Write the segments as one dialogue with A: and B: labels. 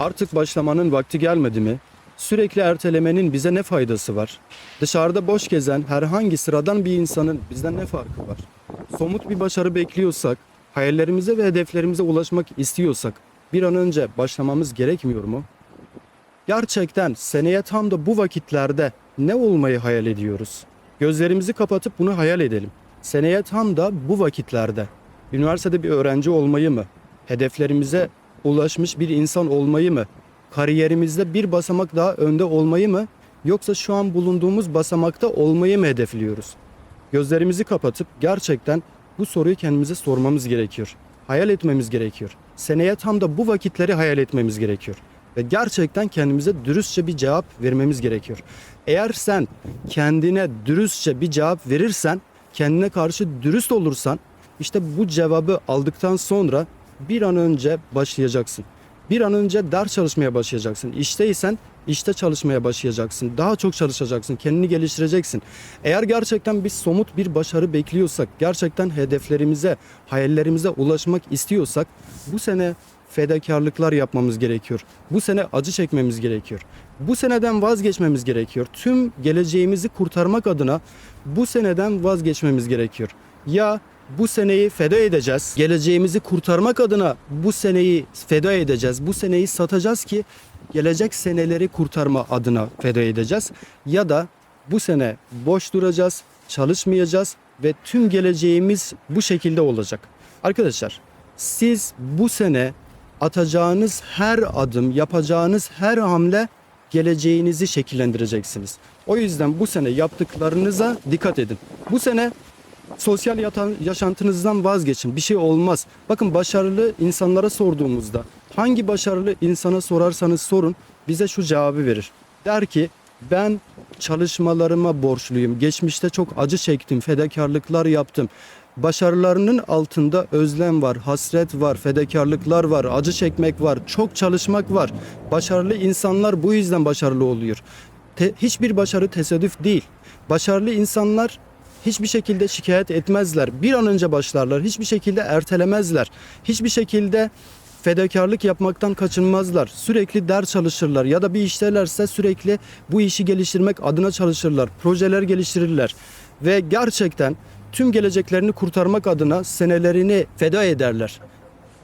A: Artık başlamanın vakti gelmedi mi? Sürekli ertelemenin bize ne faydası var? Dışarıda boş gezen herhangi sıradan bir insanın bizden ne farkı var? Somut bir başarı bekliyorsak, hayallerimize ve hedeflerimize ulaşmak istiyorsak bir an önce başlamamız gerekmiyor mu? Gerçekten seneye tam da bu vakitlerde ne olmayı hayal ediyoruz? Gözlerimizi kapatıp bunu hayal edelim. Seneye tam da bu vakitlerde üniversitede bir öğrenci olmayı mı? Hedeflerimize ulaşmış bir insan olmayı mı? Kariyerimizde bir basamak daha önde olmayı mı? Yoksa şu an bulunduğumuz basamakta olmayı mı hedefliyoruz? Gözlerimizi kapatıp gerçekten bu soruyu kendimize sormamız gerekiyor. Hayal etmemiz gerekiyor. Seneye tam da bu vakitleri hayal etmemiz gerekiyor. Ve gerçekten kendimize dürüstçe bir cevap vermemiz gerekiyor. Eğer sen kendine dürüstçe bir cevap verirsen, kendine karşı dürüst olursan, işte bu cevabı aldıktan sonra bir an önce başlayacaksın. Bir an önce ders çalışmaya başlayacaksın. İşteysen işte çalışmaya başlayacaksın. Daha çok çalışacaksın. Kendini geliştireceksin. Eğer gerçekten biz somut bir başarı bekliyorsak, gerçekten hedeflerimize, hayallerimize ulaşmak istiyorsak bu sene fedakarlıklar yapmamız gerekiyor. Bu sene acı çekmemiz gerekiyor. Bu seneden vazgeçmemiz gerekiyor. Tüm geleceğimizi kurtarmak adına bu seneden vazgeçmemiz gerekiyor. Ya bu seneyi feda edeceğiz. Geleceğimizi kurtarmak adına bu seneyi feda edeceğiz. Bu seneyi satacağız ki gelecek seneleri kurtarma adına feda edeceğiz. Ya da bu sene boş duracağız, çalışmayacağız ve tüm geleceğimiz bu şekilde olacak. Arkadaşlar siz bu sene atacağınız her adım, yapacağınız her hamle geleceğinizi şekillendireceksiniz. O yüzden bu sene yaptıklarınıza dikkat edin. Bu sene sosyal yata- yaşantınızdan vazgeçin. Bir şey olmaz. Bakın başarılı insanlara sorduğumuzda hangi başarılı insana sorarsanız sorun bize şu cevabı verir. Der ki ben çalışmalarıma borçluyum. Geçmişte çok acı çektim, fedakarlıklar yaptım. Başarılarının altında özlem var, hasret var, fedakarlıklar var, acı çekmek var, çok çalışmak var. Başarılı insanlar bu yüzden başarılı oluyor. Te- hiçbir başarı tesadüf değil. Başarılı insanlar hiçbir şekilde şikayet etmezler. Bir an önce başlarlar. Hiçbir şekilde ertelemezler. Hiçbir şekilde fedakarlık yapmaktan kaçınmazlar. Sürekli ders çalışırlar ya da bir iştelerse sürekli bu işi geliştirmek adına çalışırlar. Projeler geliştirirler ve gerçekten tüm geleceklerini kurtarmak adına senelerini feda ederler.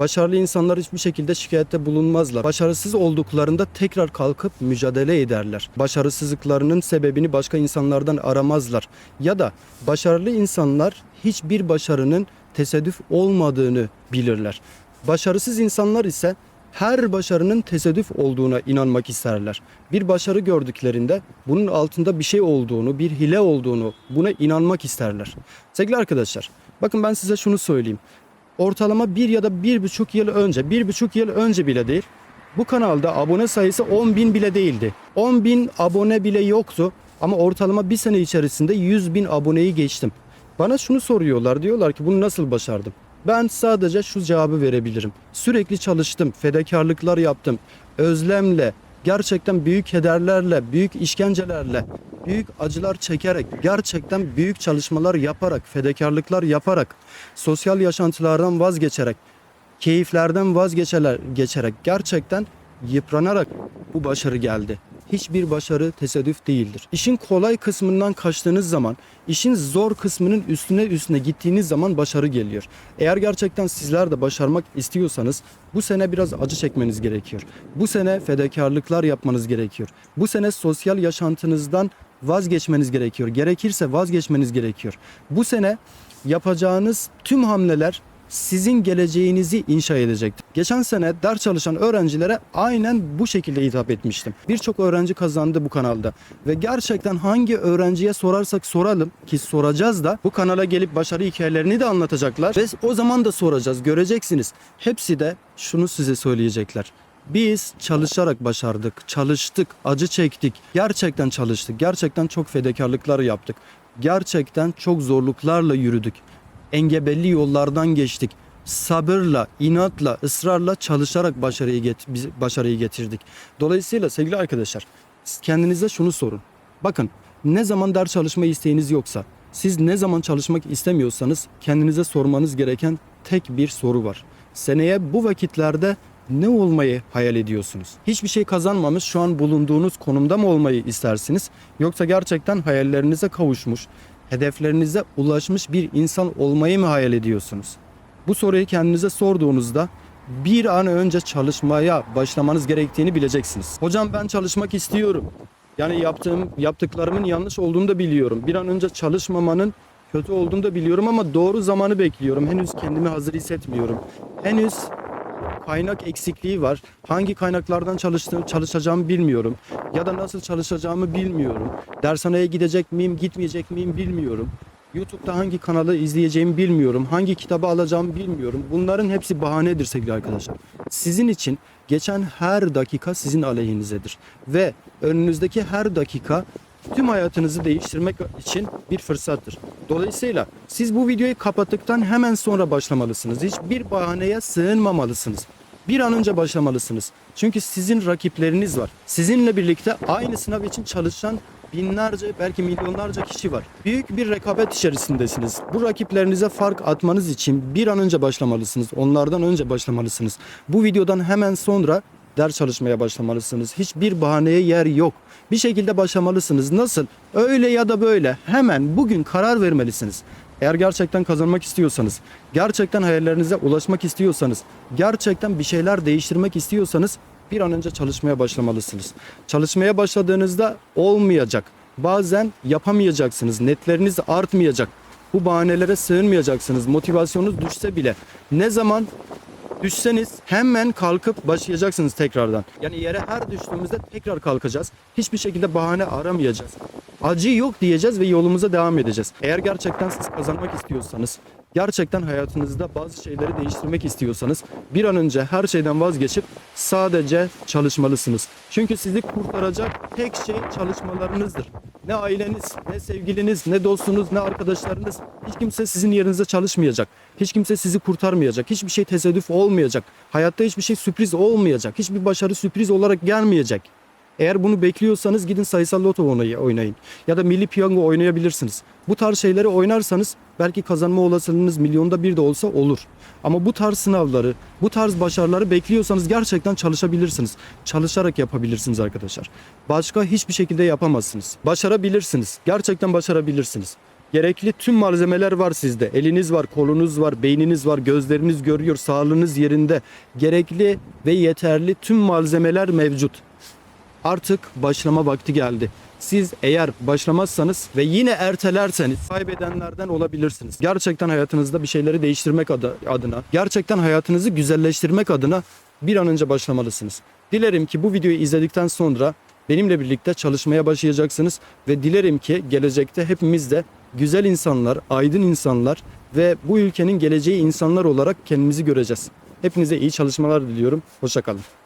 A: Başarılı insanlar hiçbir şekilde şikayette bulunmazlar. Başarısız olduklarında tekrar kalkıp mücadele ederler. Başarısızlıklarının sebebini başka insanlardan aramazlar. Ya da başarılı insanlar hiçbir başarının tesadüf olmadığını bilirler. Başarısız insanlar ise her başarının tesadüf olduğuna inanmak isterler. Bir başarı gördüklerinde bunun altında bir şey olduğunu, bir hile olduğunu buna inanmak isterler. Sevgili arkadaşlar, bakın ben size şunu söyleyeyim ortalama bir ya da bir buçuk yıl önce, bir buçuk yıl önce bile değil. Bu kanalda abone sayısı 10 bin bile değildi. 10 bin abone bile yoktu ama ortalama bir sene içerisinde 100 bin aboneyi geçtim. Bana şunu soruyorlar, diyorlar ki bunu nasıl başardım? Ben sadece şu cevabı verebilirim. Sürekli çalıştım, fedakarlıklar yaptım. Özlemle, gerçekten büyük kederlerle, büyük işkencelerle, büyük acılar çekerek, gerçekten büyük çalışmalar yaparak, fedakarlıklar yaparak, sosyal yaşantılardan vazgeçerek, keyiflerden vazgeçerek, geçerek, gerçekten yıpranarak bu başarı geldi. Hiçbir başarı tesadüf değildir. İşin kolay kısmından kaçtığınız zaman, işin zor kısmının üstüne üstüne gittiğiniz zaman başarı geliyor. Eğer gerçekten sizler de başarmak istiyorsanız bu sene biraz acı çekmeniz gerekiyor. Bu sene fedakarlıklar yapmanız gerekiyor. Bu sene sosyal yaşantınızdan vazgeçmeniz gerekiyor. Gerekirse vazgeçmeniz gerekiyor. Bu sene yapacağınız tüm hamleler sizin geleceğinizi inşa edecektir. Geçen sene ders çalışan öğrencilere aynen bu şekilde hitap etmiştim. Birçok öğrenci kazandı bu kanalda ve gerçekten hangi öğrenciye sorarsak soralım ki soracağız da bu kanala gelip başarı hikayelerini de anlatacaklar ve o zaman da soracağız göreceksiniz. Hepsi de şunu size söyleyecekler. Biz çalışarak başardık, çalıştık, acı çektik. Gerçekten çalıştık, gerçekten çok fedakarlıklar yaptık. Gerçekten çok zorluklarla yürüdük engebelli yollardan geçtik. Sabırla, inatla, ısrarla çalışarak başarıyı, get biz başarıyı getirdik. Dolayısıyla sevgili arkadaşlar kendinize şunu sorun. Bakın ne zaman ders çalışma isteğiniz yoksa, siz ne zaman çalışmak istemiyorsanız kendinize sormanız gereken tek bir soru var. Seneye bu vakitlerde ne olmayı hayal ediyorsunuz? Hiçbir şey kazanmamış şu an bulunduğunuz konumda mı olmayı istersiniz? Yoksa gerçekten hayallerinize kavuşmuş, hedeflerinize ulaşmış bir insan olmayı mı hayal ediyorsunuz? Bu soruyu kendinize sorduğunuzda bir an önce çalışmaya başlamanız gerektiğini bileceksiniz. Hocam ben çalışmak istiyorum. Yani yaptığım yaptıklarımın yanlış olduğunu da biliyorum. Bir an önce çalışmamanın kötü olduğunu da biliyorum ama doğru zamanı bekliyorum. Henüz kendimi hazır hissetmiyorum. Henüz kaynak eksikliği var. Hangi kaynaklardan çalıştığım, çalışacağımı bilmiyorum. Ya da nasıl çalışacağımı bilmiyorum. Dershaneye gidecek miyim, gitmeyecek miyim bilmiyorum. YouTube'da hangi kanalı izleyeceğimi bilmiyorum. Hangi kitabı alacağımı bilmiyorum. Bunların hepsi bahanedir sevgili arkadaşlar. Sizin için geçen her dakika sizin aleyhinizedir. Ve önünüzdeki her dakika tüm hayatınızı değiştirmek için bir fırsattır. Dolayısıyla siz bu videoyu kapattıktan hemen sonra başlamalısınız. Hiçbir bahaneye sığınmamalısınız. Bir an önce başlamalısınız. Çünkü sizin rakipleriniz var. Sizinle birlikte aynı sınav için çalışan binlerce belki milyonlarca kişi var. Büyük bir rekabet içerisindesiniz. Bu rakiplerinize fark atmanız için bir an önce başlamalısınız. Onlardan önce başlamalısınız. Bu videodan hemen sonra ders çalışmaya başlamalısınız. Hiçbir bahaneye yer yok. Bir şekilde başlamalısınız. Nasıl? Öyle ya da böyle. Hemen bugün karar vermelisiniz. Eğer gerçekten kazanmak istiyorsanız, gerçekten hayallerinize ulaşmak istiyorsanız, gerçekten bir şeyler değiştirmek istiyorsanız bir an önce çalışmaya başlamalısınız. Çalışmaya başladığınızda olmayacak. Bazen yapamayacaksınız. Netleriniz artmayacak. Bu bahanelere sığınmayacaksınız. Motivasyonunuz düşse bile. Ne zaman düşseniz hemen kalkıp başlayacaksınız tekrardan. Yani yere her düştüğümüzde tekrar kalkacağız. Hiçbir şekilde bahane aramayacağız. Acı yok diyeceğiz ve yolumuza devam edeceğiz. Eğer gerçekten siz kazanmak istiyorsanız, gerçekten hayatınızda bazı şeyleri değiştirmek istiyorsanız bir an önce her şeyden vazgeçip sadece çalışmalısınız. Çünkü sizi kurtaracak tek şey çalışmalarınızdır. Ne aileniz, ne sevgiliniz, ne dostunuz, ne arkadaşlarınız hiç kimse sizin yerinize çalışmayacak. Hiç kimse sizi kurtarmayacak. Hiçbir şey tesadüf olmayacak. Hayatta hiçbir şey sürpriz olmayacak. Hiçbir başarı sürpriz olarak gelmeyecek. Eğer bunu bekliyorsanız gidin sayısal loto oynay- oynayın. Ya da milli piyango oynayabilirsiniz. Bu tarz şeyleri oynarsanız belki kazanma olasılığınız milyonda bir de olsa olur. Ama bu tarz sınavları, bu tarz başarıları bekliyorsanız gerçekten çalışabilirsiniz. Çalışarak yapabilirsiniz arkadaşlar. Başka hiçbir şekilde yapamazsınız. Başarabilirsiniz. Gerçekten başarabilirsiniz. Gerekli tüm malzemeler var sizde. Eliniz var, kolunuz var, beyniniz var, gözleriniz görüyor, sağlığınız yerinde. Gerekli ve yeterli tüm malzemeler mevcut artık başlama vakti geldi. Siz eğer başlamazsanız ve yine ertelerseniz kaybedenlerden olabilirsiniz. Gerçekten hayatınızda bir şeyleri değiştirmek adı- adına, gerçekten hayatınızı güzelleştirmek adına bir an önce başlamalısınız. Dilerim ki bu videoyu izledikten sonra benimle birlikte çalışmaya başlayacaksınız ve dilerim ki gelecekte hepimiz de güzel insanlar, aydın insanlar ve bu ülkenin geleceği insanlar olarak kendimizi göreceğiz. Hepinize iyi çalışmalar diliyorum. Hoşçakalın.